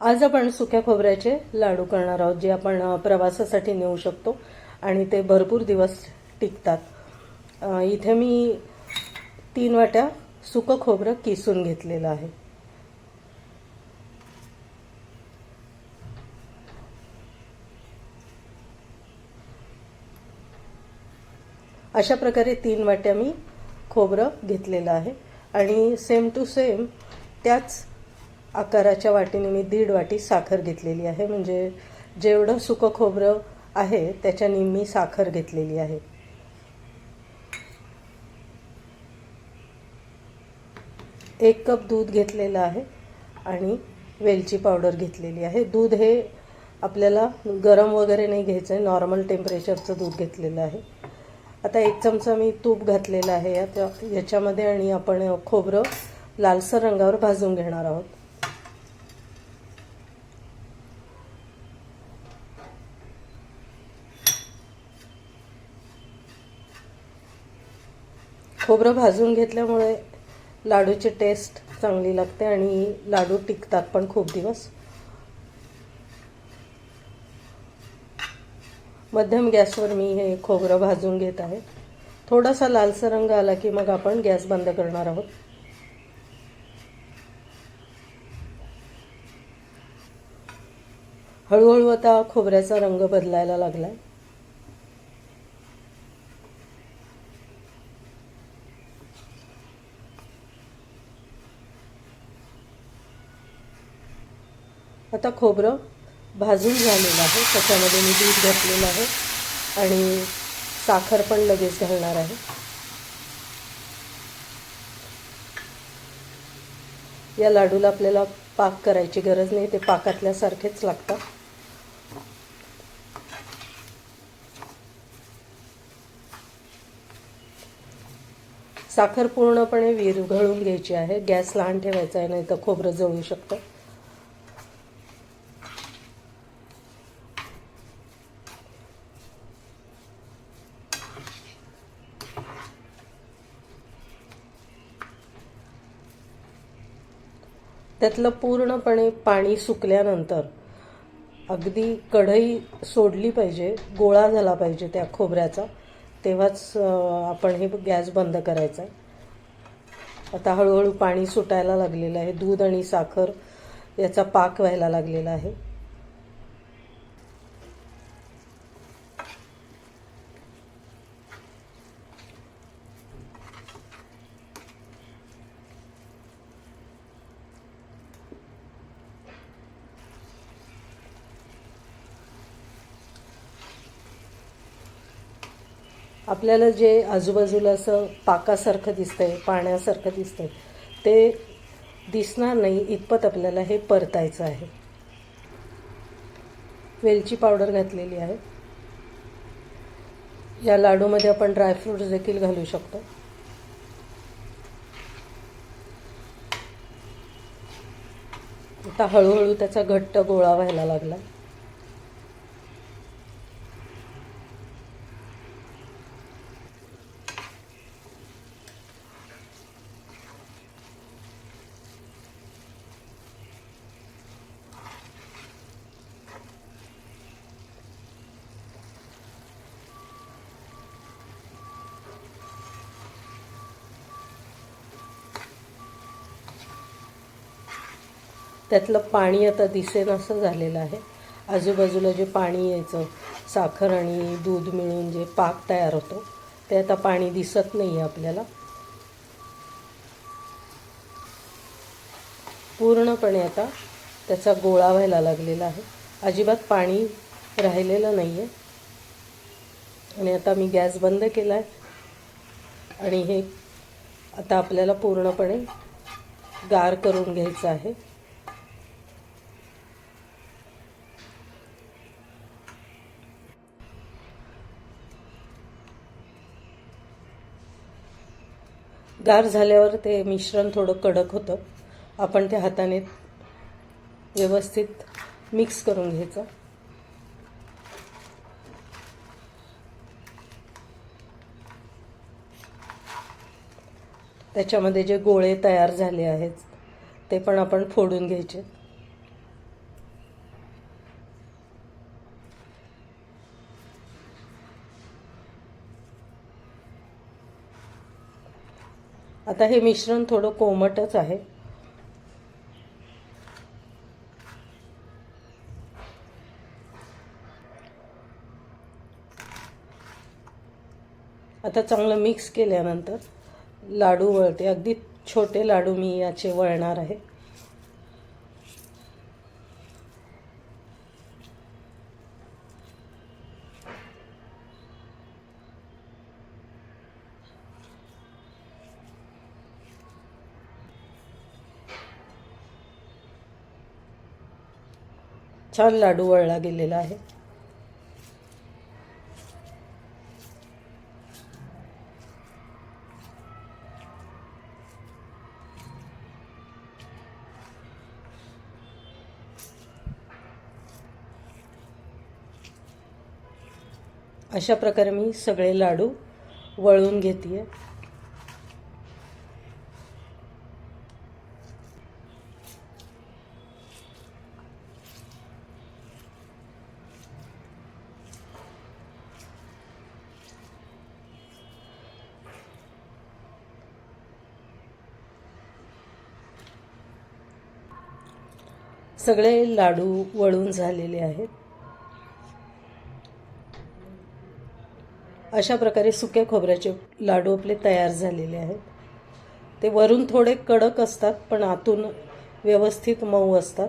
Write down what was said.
आज आपण सुक्या खोबऱ्याचे लाडू करणार आहोत जे आपण प्रवासासाठी नेऊ शकतो. आणि ते भरपूर दिवस टिकतात. इथे मी तीन वाट्या सुकं खोबरं किसून घेतलेलं आहे. अशा प्रकारे तीन वाट्या मी खोबरं घेतलेलं आहे. आणि सेम टू सेम त्याच आकाराच्या वाटीने मी दीड वाटी साखर घेतलेली आहे. म्हणजे जेवढं सुकं खोबरं आहे त्याच्याने मी साखर घेतलेली आहे. एक कप दूध घेतलेलं आहे आणि वेलची पावडर घेतलेली आहे. दूध हे आपल्याला गरम वगैरे नाही घ्यायचं आहे नॉर्मल टेम्परेचरचं दूध घेतलेलं आहे. आता एक चमचा मी तूप घातलेलं आहे. याच्यामध्ये आणि आपण खोबरं लालसर रंगावर भाजून घेणार आहोत. खोबरं भाजून घेतल्यामुळे लाडूची टेस्ट चांगली लागते आणि लाडू टिकतात पण खूप दिवस. मध्यम गॅसवर मी हे खोबरं भाजून घेत आहे. थोडासा लालसा रंग आला की मग आपण गॅस बंद करणार आहोत. हळूहळू आता खोबऱ्याचा रंग बदलायला लागला आहे आता खोबरं भाजून झालेलं आहे. त्याच्यामध्ये मी दूध घातलेलं आहे आणि साखर पण लगेच घालणार आहे. या लाडूला आपल्याला पाक करायची गरज नाही ते पाकातल्यासारखेच लागतात. साखर पूर्णपणे विरघळून घ्यायची आहे. गॅस लहान ठेवायचा आहे नाही तर खोबरं जळू शकतं. त्यातलं पूर्णपणे पाणी सुकल्यानंतर अगदी कढई सोडली पाहिजे गोळा झाला पाहिजे त्या खोबऱ्याचा. तेव्हाच आपण हे गॅस बंद करायचा आहे. आता हळूहळू पाणी सुटायला लागलेलं आहे. दूध आणि साखर याचा पाक व्हायला लागलेला आहे. आपल्याला जे आजूबाजूला असं पाकासारखं दिसतंय पाण्यासारखं दिसतंय ते दिसणार नाही इतपत आपल्याला हे परतायचं आहे. वेलची पावडर घातलेली आहे. या लाडूमध्ये आपण ड्रायफ्रूट्स देखील घालू शकतो. आता हळूहळू त्याचा घट्ट गोळा व्हायला लागला. त्यातलं पाणी आता दिसेन असं झालेलं आहे. आजूबाजूला जे पाणी यायचं साखर आणि दूध मिळून जे पाक तयार होतो ते आता पाणी दिसत नाही आहे आपल्याला. पूर्णपणे आता त्याचा गोळा व्हायला लागलेला आहे. अजिबात पाणी राहिलेलं नाही आहे आणि आता मी गॅस बंद केला आहे आणि हे आता आपल्याला पूर्णपणे गार करून घ्यायचं आहे. गार झाल्यावर ते मिश्रण थोडं कडक होतं. आपण त्या हाताने व्यवस्थित मिक्स करून घ्यायचं. त्याच्यामध्ये जे गोळे तयार झाले आहेत ते पण आपण फोडून घ्यायचे. आता हे मिश्रण थोडं कोमटच आहे. आता चांगलं मिक्स केल्यानंतर लाडू वळते. अगदी छोटे लाडू मी याचे वळणार आहे. छान लाडू वळला गेलेला आहे. अशा प्रकारे मी सगळे लाडू वळून घेते आहे सगळे लाडू वळून झालेले आहेत. अशा प्रकारे सुक्या खोबऱ्याचे लाडू आपले तयार झालेले आहेत. ते वरून थोडे कडक असतात पण आतून व्यवस्थित मऊ असतात.